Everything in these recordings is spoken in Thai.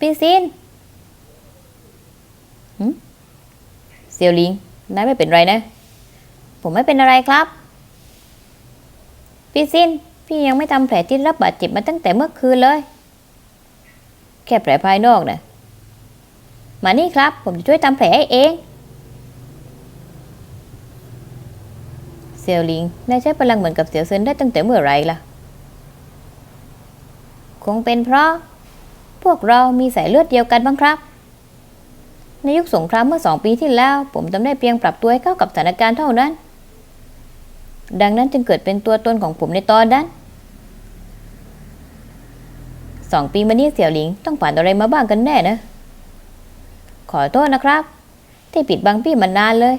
พี่ซินเซียวลิงนายไม่เป็นไรนะ ผมไม่เป็นอะไรครับ พี่ซินพี่ยังไม่ทำแผลที่รับบาดเจ็บมาตั้งแต่เมื่อคืนเลย แค่แผลภายนอกนะมานี่ครับ ผมจะช่วยทำแผลให้เองเซียวลิงนายใช้พลังเหมือนกับเสียวเซินได้ตั้งแต่เมื่อไหรล่ะ คงเป็นเพราะ พวกเรามีสายเลือดเดียวกันบ้างครับ ในยุคสงครามเมื่อสองปีที่แล้ว ผมทำได้เพียงปรับตัวให้เข้ากับสถานการณ์เท่านั้น ดังนั้นจึงเกิดเป็นตัวตนของผมในตอนนั้นสองปีมานี้เสี่ยวหลิงต้องผ่านอะไรมาบ้างกันแน่นะ ขอโทษนะครับ ที่ปิดบังพี่มานานเลย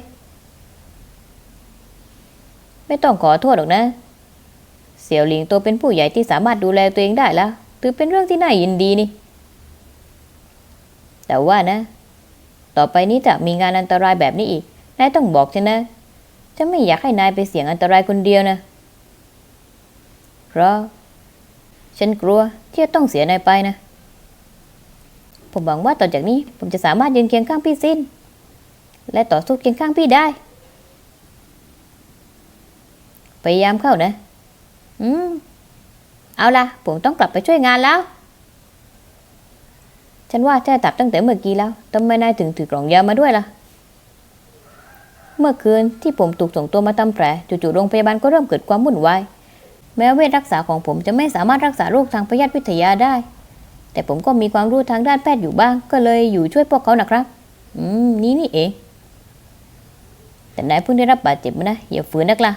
ไม่ต้องขอโทษหรอกนะ เสี่ยวหลิงตัวเป็นผู้ใหญ่ที่สามารถดูแลตัวเองได้แล้ว ถือเป็นเรื่องที่น่ายินดีนี่ แต่ว่านะ ต่อไปนี้ถ้ามีงานอันตรายแบบนี้อีก นายต้องบอกฉันนะฉันไม่อยากให้นายไปเสี่ยงอันตรายคนเดียวนะ เพราะ ฉันกลัวที่จะต้องเสียนายไปนะ ผมหวังว่าต่อจากนี้ผมจะสามารถยืนเคียงข้างพี่สิ้น และต่อสู้เคียงข้างพี่ได้ พยายามเข้านะ อืม เอาล่ะ ผมต้องกลับไปช่วยงานแล้ว ฉันว่าแจะตับตั้งแต่เมื่อกี้แล้วทำไมนายถึงถือกล่องยามาด้วยล่ะ เมื่อคืนที่ผมถูกส่งตัวมาทำแผลจู่ๆโรงพยาบาลก็เริ่มเกิดความวุ่นวายแม้เวทรักษาของผมจะไม่สามารถรักษาโรคทางพยาธิวิทยาได้ แต่ผมก็มีความรู้ทางด้านแพทย์อยู่บ้าง ก็เลยอยู่ช่วยพวกเขานะครับ อืม นี่นี่เอง แต่นายเพิ่งได้รับบาดเจ็บนะ อย่าฝืนนักล่ะ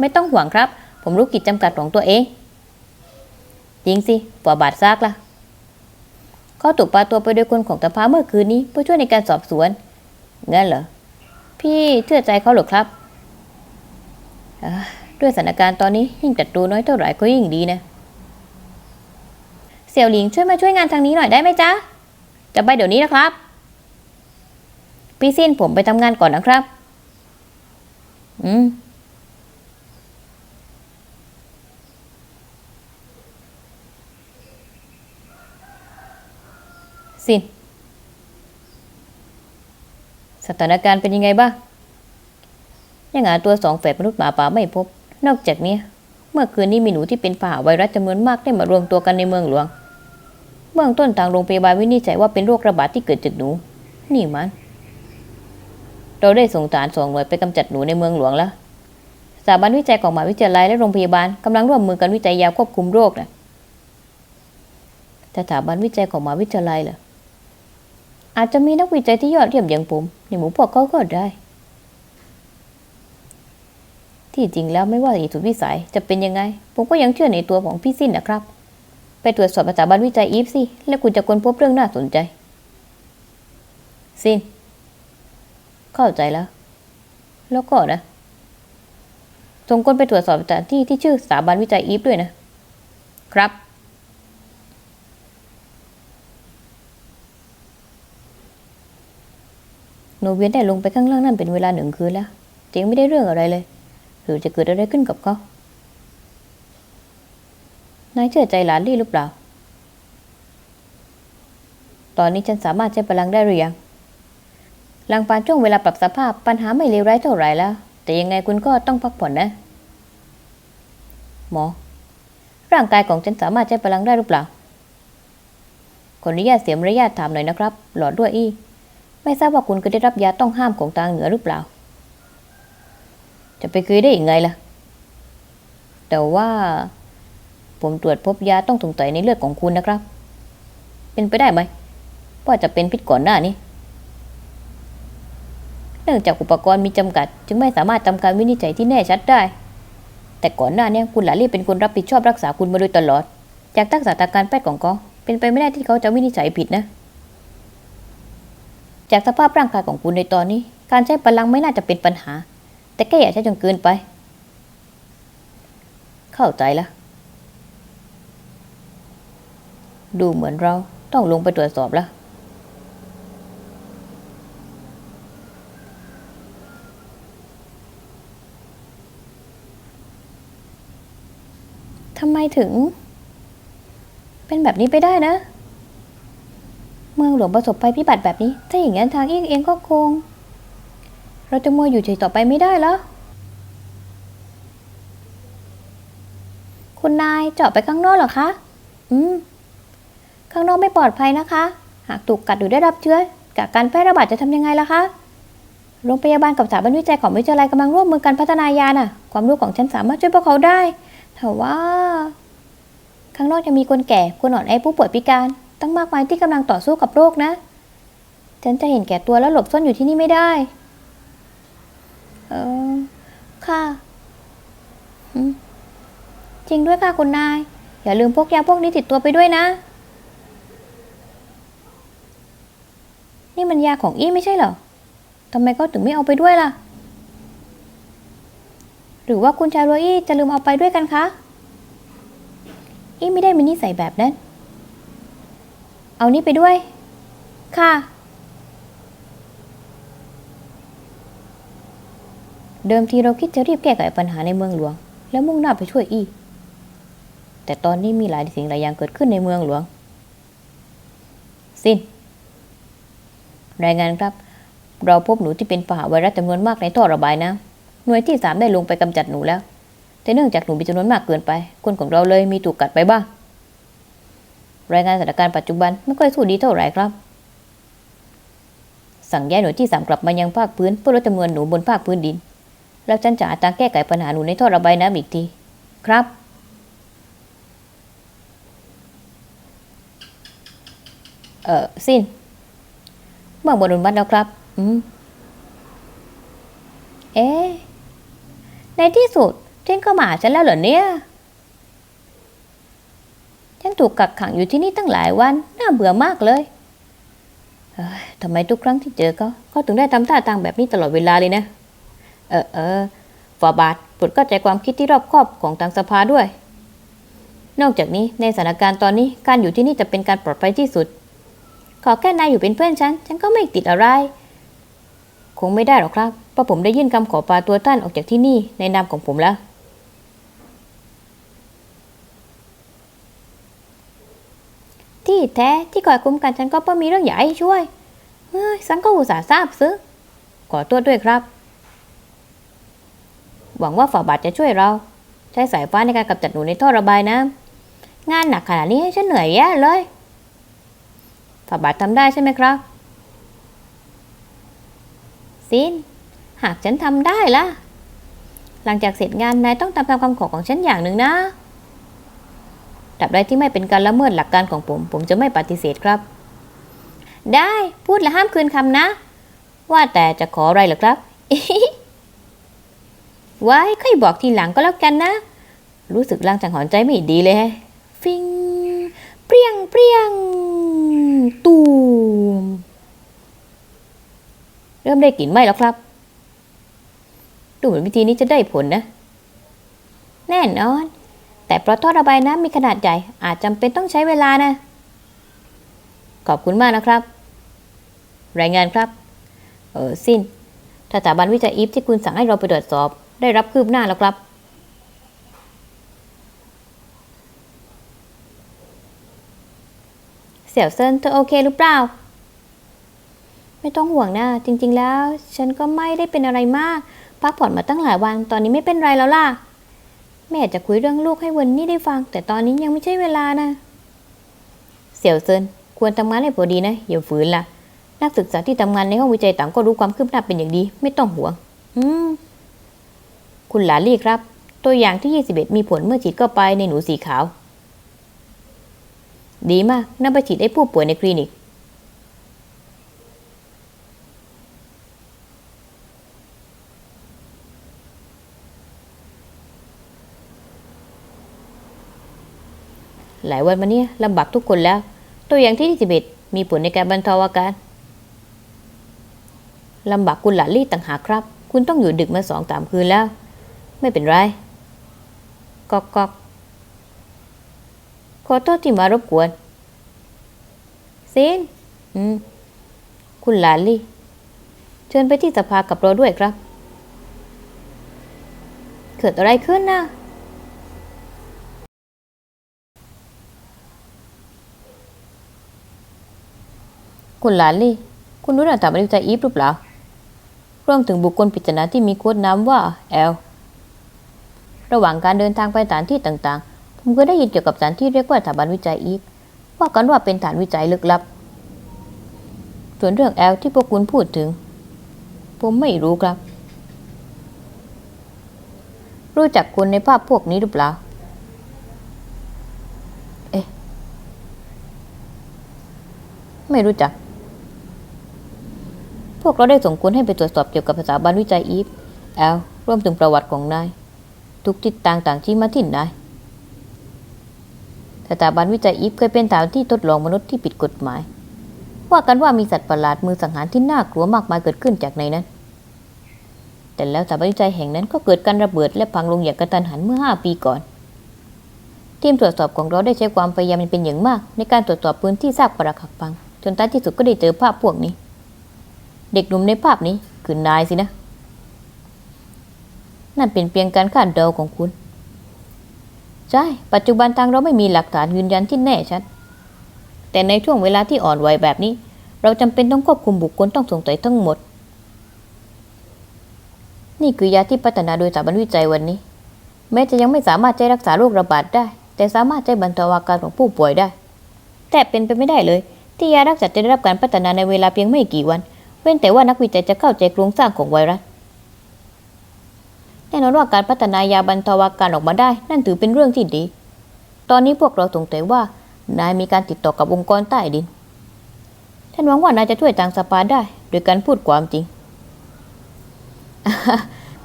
ไม่ต้องห่วงครับ ผมรู้กิจจำกัดของตัวเอง จริงสิปวบาดซากล่ะ เขาถูกปาตัวไปโดยคนของตาพาเมื่อคืนนี้เพื่อช่วยในการสอบสวนงั้นเหรอพี่เชื่อใจเขาหรอครับด้วยสถานการณ์ตอนนี้ยิ่งตัดตัวน้อยเท่าไหร่ก็ยิ่งดีนะเสี่ยวหลิงช่วยมาช่วยงานทางนี้หน่อยได้ไหมจ๊ะจะไปเดี๋ยวนี้นะครับ พี่สิ้นผมไปทำงานก่อนนะครับ อืม สินสถานการณ์เป็นยังไงบ้าง ยังหาตัวสองแฝดมนุษย์หมาป่าไม่พบ นอกจากนี้ เมื่อคืนนี้มีหนูที่เป็นผ่าไวรัสจำนวนมากได้มารวมตัวกันในเมืองหลวง เบื้องต้นทางโรงพยาบาลวินิจฉัยว่าเป็นโรคระบาดที่เกิดจากหนู นี่มัน เราได้ส่งฐานส่งหน่วยไปกำจัดหนูในเมืองหลวงแล้วสถาบันวิจัยของมหาวิทยาลัยและโรงพยาบาลกำลังร่วมมือกันวิจัยยาควบคุมโรคนะสถาบันวิจัยของมหาวิทยาลัยเหรอ อาจจะมีนักวิจัยที่ยอดเยี่ยมอย่างผมในหมู่พวกเขาก็ได้ ที่จริงแล้วไม่ว่าอีสุดวิสัยจะเป็นยังไง ผมก็ยังเชื่อในตัวของพี่สิ้นนะครับ ไปตรวจสอบสถาบันวิจัยอีฟสิ แล้วคุณจะค้นพบเรื่องน่าสนใจ สิ้น เข้าใจแล้ว แล้วก็นะส่งคนไปตรวจสอบสถานที่ที่ชื่อสถาบันวิจัยอีฟด้วยนะ ครับ โนเวียนได้ลงไปข้างล่างนั่นเป็นเวลาหนึ่งคืนแล้วแต่ยังไม่ได้เรื่องอะไรเลย หรือจะเกิดอะไรขึ้นกับเขานายเชื่อใจหลานลี่หรือเปล่า ตอนนี้ฉันสามารถใช้พลังได้หรือยังหลังปานช่วงเวลาปรับสภาพปัญหาไม่เลวร้ายเท่าไหร่แล้ว แต่ยังไงคุณก็ต้องพักผ่อนนะ หมอ ร่างกายของฉันสามารถใช้พลังได้หรือเปล่า ขออนุญาตเสียมารยาทถามหน่อยนะครับ หลอดด้วยอี ไม่ทราบว่าคุณเคยได้รับยาต้องห้ามของทางเหนือหรือเปล่า จะไปเคยได้ยังไงล่ะ แต่ว่า ผมตรวจพบยาต้องสงสัยในเลือดของคุณนะครับ เป็นไปได้ไหมว่าจะเป็นพิษก่อนหน้านี้ เนื่องจากอุปกรณ์มีจำกัด จึงไม่สามารถทำการวินิจฉัยที่แน่ชัดได้ แต่ก่อนหน้านี้คุณหลาลี่เป็นคนรับผิดชอบรักษาคุณมาโดยตลอด จากทักษะทางการแพทย์ของเขาเป็นไปไม่ได้ที่เขาจะวินิจฉัยผิดนะ จากสภาพร่างกายของคุณในตอนนี้ การใช้พลังไม่น่าจะเป็นปัญหา แต่แค่อย่าใช้จนเกินไป เข้าใจละดูเหมือนเราต้องลงไปตรวจสอบแล้ว ทำไมถึง เป็นแบบนี้ไปได้นะ เมืองหลวงประสบภัยพิบัติแบบนี้ ถ้าอย่างนั้นทางเองเองก็คง เราจะมัวอยู่เฉยต่อไปไม่ได้แล้ว คุณนายเจาะไปข้างนอกเหรอคะ อืม ข้างนอกไม่ปลอดภัยนะคะ หากถูกกัดหรือได้รับเชื้อจากการแพร่ระบาดจะทำยังไงล่ะคะ โรงพยาบาลกับสถาบันวิจัยของวิทยาลัยกำลังร่วมมือกันพัฒนายาน่ะ ความรู้ของฉันสามารถช่วยพวกเขาได้แต่ว่า ข้างนอกจะมีคนแก่ คนอ่อนแอผู้ป่วยพิการ ตั้งมากมายที่กำลังต่อสู้กับโรคนะ ฉันจะเห็นแก่ตัวแล้วหลบซ่อนอยู่ที่นี่ไม่ได้ เออ ค่ะจริงด้วยค่ะคุณนาย อย่าลืมพวกยาพวกนี้ติดตัวไปด้วยนะ นี่มันยาของอี้ไม่ใช่เหรอทำไมเขาถึงไม่เอาไปด้วยล่ะ หรือว่าคุณชายโรอี้จะลืมเอาไปด้วยกันคะ อี้ไม่ได้มีนิสัยแบบนั้น เอานี่ไปด้วย ค่ะ เดิมทีเราคิดจะรีบแก้ไขปัญหาในเมืองหลวง แล้วมุ่งหน้าไปช่วยอี้แต่ตอนนี้มีหลายสิ่งหลายอย่างเกิดขึ้นในเมืองหลวง สิ้น รายงานครับ เราพบหนูที่เป็นปหาไวรัสจำนวนมากในท่อระบายน้ำหน่วยที่สามได้ลงไปกำจัดหนูแล้ว แต่เนื่องจากหนูมีจำนวนมากเกินไป คนของเราเลยมีถูกกัดไปบ้าง รายงานสถานการณ์ปัจจุบันไม่ค่อยสู้ดีเท่าไหร่ครับ สั่งย้ายหน่วยที่สามกลับมายังภาคพื้นเพื่อลดจำนวนหนูบนภาคพื้นดิน แล้วฉันจะหาทางแก้ไขปัญหาหนูในท่อระบายน้ำอีกที ครับ เออสิ้นเมื่อบนอนุมัติแล้วครับ อืม เอ๊ะในที่สุดเท่นก็มาฉันแล้วเหรอเนี่ย ฉันถูกกักขังอยู่ที่นี่ตั้งหลายวัน น่าเบื่อมากเลยเอ้ยทำไมทุกครั้งที่เจอเขาเขาถึงได้ทำท่าทางแบบนี้ตลอดเวลาเลยนะ เออเออฟาบาทปรดเข้าใจความคิดที่รอบคอบของทางสภาด้วย นอกจากนี้ในสถานการณ์ตอนนี้การอยู่ที่นี่จะเป็นการปลอดภัยที่สุด ขอแค่นายอยู่เป็นเพื่อนฉัน ฉันก็ไม่ติดอะไร คงไม่ได้หรอกครับเพราะผมได้ยื่นคำขอปลาตัวท่านออกจากที่นี่ในนามของผมแล้ว ที่แท้ที่คอยคุ้มกันฉันก็เพราะมีเรื่องใหญ่ให้ช่วย เฮ้ยฉันก็อุตส่าห์ทราบซึ้งขอตัวด้วยครับ หวังว่าฝ่าบาทจะช่วยเรา ใช้สายฟ้าในการกำจัดหนูในท่อระบายน้ำงานหนักขนาดนี้ให้ฉันเหนื่อยแย่เลยฝ่าบาททำได้ใช่ไหมครับซินหากฉันทำได้ล่ะ หลังจากเสร็จงานนายต้องทำตามคำขอของฉันอย่างหนึ่งนะ ตราบใดที่ไม่เป็นการละเมิดหลักการของผม ผมจะไม่ปฏิเสธครับ ได้พูดและห้ามคืนคำนะ ว่าแต่จะขออะไรหรอครับไว้ค่อยบอกทีหลังก็แล้วกันนะ รู้สึกลังจังหอนใจไม่ดีเลยฮะฟิงเปรี้ยงเปรี้ยงตูมเริ่มได้กลิ่นไหมแล้วครับดูเหมือนวิธีนี้จะได้ผลนะ แน่นอน แต่เพราะท่อระบายน้ำมีขนาดใหญ่ อาจจำเป็นต้องใช้เวลานะ ขอบคุณมากนะครับ รายงานครับ เออสิ้นสถาบันวิจัยอีฟที่คุณสั่งให้เราไปตรวจสอบ ได้รับคืบหน้าแล้วครับเสี่ยวเซินเธอโอเคหรือเปล่า ไม่ต้องห่วงนะ จริง ๆ แล้ว ฉันก็ไม่ได้เป็นอะไรมาก พักผ่อนมาตั้งหลายวัน ตอนนี้ไม่เป็นไรแล้วล่ะ แม่จะคุยเรื่องลูกให้วันนี้ได้ฟัง แต่ตอนนี้ยังไม่ใช่เวลานะ เสี่ยวเซินควรทำงานให้พอดีนะอย่าฝืนล่ะ นักศึกษาที่ทำงานในห้องวิจัยต่างก็รู้ความคืบหน้าเป็นอย่างดี ไม่ต้องห่วง อืม คุณหลาลี่ครับ ตัวอย่างที่ 21 มีผลเมื่อฉีดเข้าไปในหนูสีขาว ดีมากนำไปฉีดให้ผู้ป่วยในคลินิก หลายวันมาเนี้ยลำบากทุกคนแล้ว ตัวอย่างที่21มีผลในการบรรเทาอาการลำบากคุณหลานลี่ต่างหากครับ คุณต้องอยู่ดึกมาสองสามคืนแล้ว ไม่เป็นไรกอกกอกขอโทษที่มารบกวนซีนอืม คุณหลานลี่ เชิญไปที่สภากับเราด้วยครับ เกิดอะไรขึ้นน่ะ คุณหลานลี่ คุณรู้เรื่องถามวิจัยอีฟหรือเปล่ารวมถึงบุคคลปริศนาที่มีโค้ดน้ำว่าแอล ระหว่างการเดินทางไปสถานที่ต่างๆ ผมก็ได้ยินเกี่ยวกับสถานที่เรียกว่าสถาบันวิจัยอีฟว่ากันว่าเป็นฐานวิจัยลึกลับ ส่วนเรื่องแอลที่พวกคุณพูดถึง ผมไม่รู้ครับ รู้จักคนในภาพพวกนี้หรือเปล่า เอ๊ะ ไม่รู้จัก พวกเราได้ส่งคนให้ไปตรวจสอบเกี่ยวกับสถาบันวิจัยอีฟแอลรวมถึงประวัติของนาย ทุกทิศทางต่างชี้มาที่นายสถาบันวิจัยอีฟเคยเป็นสถานที่ทดลองมนุษย์ที่ผิดกฎหมาย ว่ากันว่ามีสัตว์ประหลาดมือสังหารที่น่ากลัวมากมายเกิดขึ้นจากในนั้น แต่แล้วสถาบันวิจัยแห่งนั้นก็เกิดการระเบิดและพังลงอย่างกระทันหันเมื่อ 5 ปีก่อน ทีมตรวจสอบของเราได้ใช้ความพยายามเป็นอย่างมาก ในการตรวจสอบพื้นที่ซากปรักหักพัง จนท้ายที่สุดก็ได้เจอภาพพวกนี้ เด็กหนุ่มในภาพนี้คือนายสินะ นั่นเป็นเพียงการคาดเดาของคุณ ใช่ ปัจจุบันทางเราไม่มีหลักฐานยืนยันที่แน่ชัด แต่ในช่วงเวลาที่อ่อนไหวแบบนี้ เราจำเป็นต้องควบคุมบุคคลต้องสงสัยทั้งหมด นี่คือยาที่พัฒนาโดยสถาบันวิจัยวันนี้ แม้จะยังไม่สามารถใช้รักษาโรคระบาดได้ แต่สามารถใช้บรรเทาอาการของผู้ป่วยได้ แต่เป็นไปไม่ได้เลย ที่ยารักษาจะได้รับการพัฒนาในเวลาเพียงไม่กี่วัน เว้นแต่ว่านักวิจัยจะเข้าใจโครงสร้างของไวรัสแน่นอนว่าการพัฒนายาบรรเทาอาการออกมาได้ นั่นถือเป็นเรื่องที่ดี ตอนนี้พวกเราสงสัยว่านายมีการติดต่อกับองค์กรใต้ดินฉันหวังว่านายจะช่วยทางสภาได้ โดยการพูดความจริง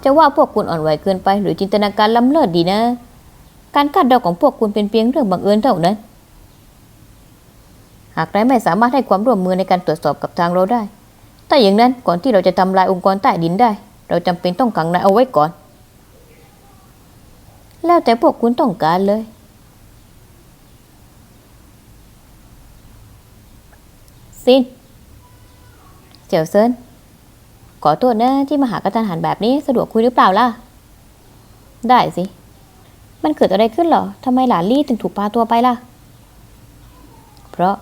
จะว่าพวกคุณอ่อนไหวเกินไป หรือจินตนาการล้ำเลิศดีนะ การคาดเดาของพวกคุณเป็นเพียงเรื่องบังเอิญเท่านั้น หากนายไม่สามารถให้ความร่วมมือในการตรวจสอบกับทางเราได้ ถ้าอย่างนั้นก่อนที่เราจะทำลายองค์กรใต้ดินได้ เราจำเป็นต้องขังนายเอาไว้ก่อน แล้วแต่พวกคุณต้องการเลยซินเจียวเซินขอโทษนะที่มาหากระทันหันแบบนี้สะดวกคุยหรือเปล่าล่ะ ได้สิ มันเกิดอะไรขึ้นหรอทำไมหลานลี่ถึงถูกพาตัวไปล่ะ เพราะ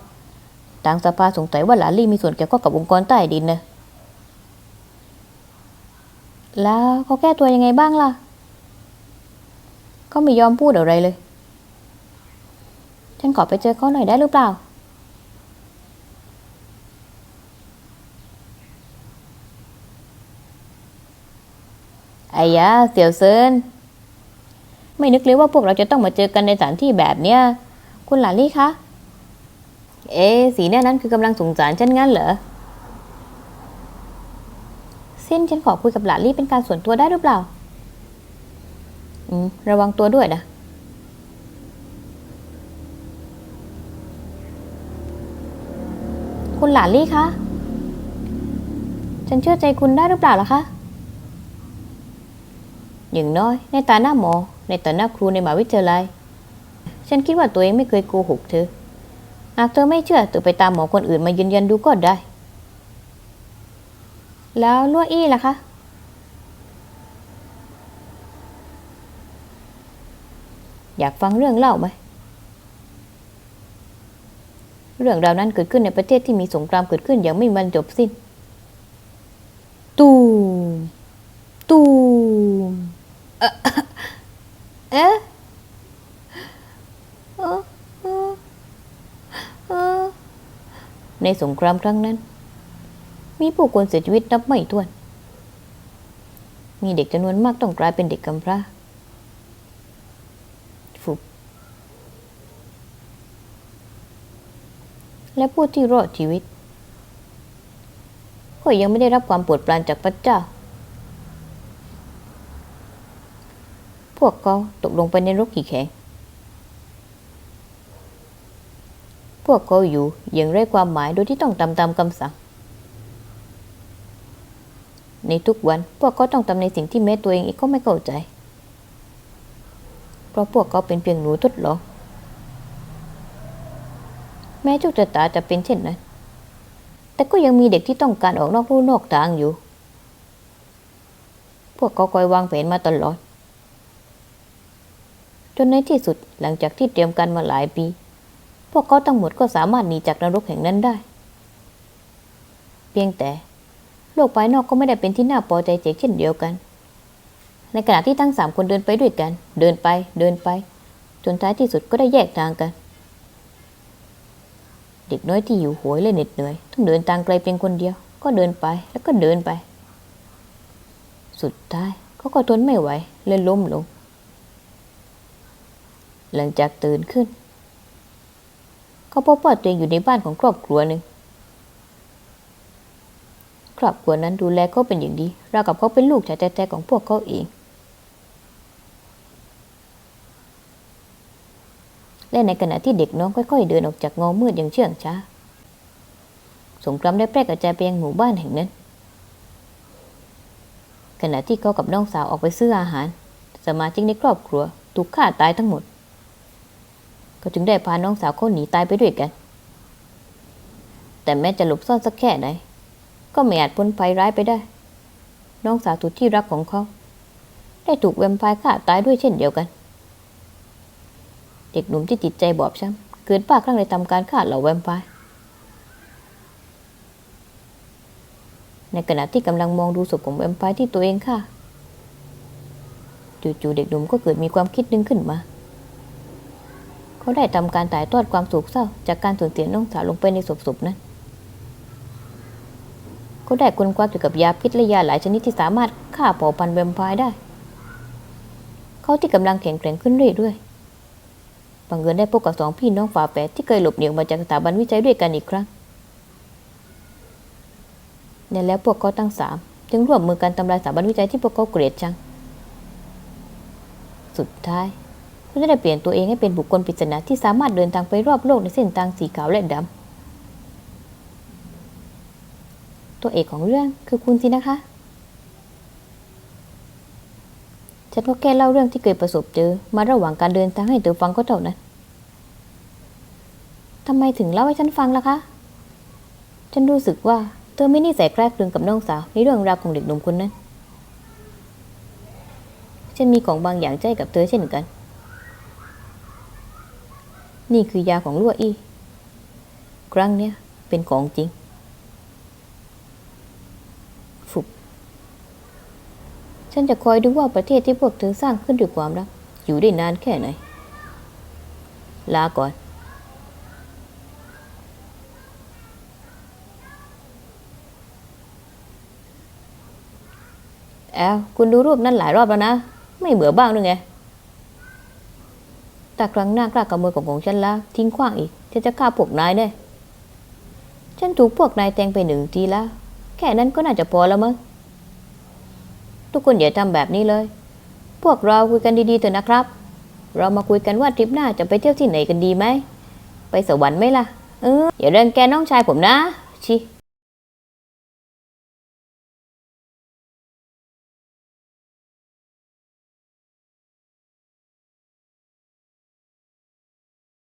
ทางสภาสงสัยว่าหลานลี่มีส่วนเกี่ยวข้องกับองค์กรใต้ดินนะแล้วเขาแก้ตัวยังไงบ้างล่ะเขาไม่ยอมพูดอะไรเลย ฉันขอไปเจอเขาหน่อยได้หรือเปล่า ไอ้ยะเสี่ยวเซิน ไม่นึกเลยว่าพวกเราจะต้องมาเจอกันในสถานที่แบบเนี้ย คุณหลานลี่คะ เอ๊สีหน้านั้นคือกำลังสงสารฉันงั้นเหรอเส้นฉันขอคุยกับหลานลี่เป็นการส่วนตัวได้หรือเปล่า อืม ระวังตัวด้วยนะ คุณหลานลี่คะ ฉันเชื่อใจคุณได้หรือเปล่าล่ะคะ อย่างน้อย ในตาหน้าหมอ ในตาหน้าครูในมหาวิทยาลัย ฉันคิดว่าตัวเองไม่เคยโกหกเธอ หากเธอไม่เชื่อเธอไปตามหมอคนอื่นมายืนยันดูก็ได้ แล้วลั่วอี้ล่ะคะ อยากฟังเรื่องเล่าไหม เรื่องราวนั้นเกิดขึ้นในประเทศที่มีสงครามเกิดขึ้นอย่างไม่มีวันจบสิ้น ตูม เอ๊ะเอ๊ะเอ๊ะเอ๊ะเอ๊ะ ในสงครามครั้งนั้น มีผู้คนเสียชีวิตนับไม่ถ้วน มีเด็กจำนวนมากต้องกลายเป็นเด็กกำพร้าฟุบและผู้ที่รอดชีวิต ก็ยังไม่ได้รับความปรดปรานจากพระเจ้า พวกเขาตกลงไปในรกขี่แข็ง พวกเขาอยู่อย่างไร้ความหมายโดยที่ต้องตามตามคำสั่ง ในทุกวันพวกเขาต้องทำในสิ่งที่แม้ตัวเองเองก็ไม่เข้าใจ เพราะพวกเขาเป็นเพียงหนูทดลองแม้โชคชะตาจะเป็นเช่นนั้น แต่ก็ยังมีเด็กที่ต้องการออกนอกลู่นอกทางอยู่ พวกเขาคอยวางแผนมาตลอด จนในที่สุดหลังจากที่เตรียมการมาหลายปี พวกเขาทั้งหมดก็สามารถหนีจากนรกแห่งนั้นได้ เพียงแต่ โลกภายนอกก็ไม่ได้เป็นที่น่าพอใจเจกเช่นเดียวกัน ในขณะที่ทั้งสามคนเดินไปด้วยกัน เดินไปเดินไป จนท้ายที่สุดก็ได้แยกทางกัน เด็กน้อยที่อยู่โหยและเหน็ดเหนื่อยต้องเดินทางไกลเพียงคนเดียว ก็เดินไปแล้วก็เดินไป สุดท้ายเขาก็ทนไม่ไหวเลยล้มลงหลังจากตื่นขึ้น เขาพบว่าตัวเองอยู่ในบ้านของครอบครัวหนึ่งครอบครัวนั้นดูแลเขาเป็นอย่างดีราวกับเขาเป็นลูกชายแท้ๆของพวกเขาเอง และในขณะที่เด็กน้องค่อยๆ เดินออกจากงามืดอย่างเชื่องช้า สงครามได้แพร่กระจายไปยังหมู่บ้านแห่งนั้น ขณะที่เขากับน้องสาวออกไปซื้ออาหาร สมาชิกในครอบครัวถูกฆ่าตายทั้งหมด ก็จึงได้พาน้องสาวเขาหนีตายไปด้วยกัน แต่แม้จะหลบซ่อนสักแค่ไหน ก็ไม่อาจพ้นภัยร้ายไปได้ น้องสาวถูกที่รักของเขา ได้ถูกแวมไพร์ฆ่าตายด้วยเช่นเดียวกัน เด็กหนุ่มที่จิตใจบอบช้ำเกิดบ้าคลั่งเลยทำการฆ่าเหล่าแวมไพร์ในขณะที่กำลังมองดูศพของแวมไพร์ที่ตัวเองฆ่าจู่ๆเด็กหนุ่มก็เกิดมีความคิดหนึงขึ้นมา เขาได้ทำการถ่ายทอดความโศกเศร้า จากการสูญเสียน้องสาวลงไปในศพๆนั้นเขาได้ค้นคว้าเกี่ยวกับยาพิษและยาหลายชนิดที่สามารถฆ่าเผ่าพันธุ์แวมไพร์ได้ เขาที่กำลังแข็งแกร่งขึ้นเรื่อยๆบังเอิญได้พบกับสองพี่น้องฝาแฝดที่เคยหลบหนีออกมาจากสถาบันวิจัยด้วยกันอีกครั้งและแล้วพวกเขาทั้งสามจึงร่วมมือกันทำลายสถาบันวิจัยที่พวกเขาเกลียดชัง สุดท้าย เขาจะได้เปลี่ยนตัวเองให้เป็นบุคคลปริศนาที่สามารถเดินทางไปรอบโลกในเส้นทางสีขาวและดำตัวเอกของเรื่องคือคุณสินะคะฉันก็แค่เล่าเรื่องที่เคยประสบเจอ มาระหว่างการเดินทางให้เธอฟังก็เท่านั้นทำไมถึงเล่าให้ฉันฟังล่ะคะ ฉันรู้สึกว่าเธอไม่นิสัยแกล้กลึงกับน้องสาวในเรื่องราวของเด็กหนุ่มคนนั้น ฉันมีของบางอย่างใจกับเธอเช่นกัน นี่คือยาของลั่วอี้ครั้งเนี้ยเป็นของจริง ฝึก ฉันจะคอยดูว่าประเทศที่พวกเธอสร้างขึ้นด้วยความรัก อยู่ได้นานแค่ไหน ลาก่อน แอลคุณดูรูปนั้นหลายรอบแล้วนะ ไม่เบื่อบ้างหรือไง แต่ครั้งหน้ากล้ากับมือของของฉันล้วทิ้งขว้างอีกฉันจะฆ่าพวกนายแน่ฉันถูกพวกนายแทงไปหนึ่งทีแล้วแค่นั้นก็น่าจะพอแล้วมั้งทุกคนอย่าทำแบบนี้เลย พวกเราคุยกันดีๆเถอะนะครับ เรามาคุยกันว่าทริปหน้าจะไปเที่ยวที่ไหนกันดีไหมไปสวรรค์ไหมล่ะเอออย่าเร่งแกน้องชายผมนะชิ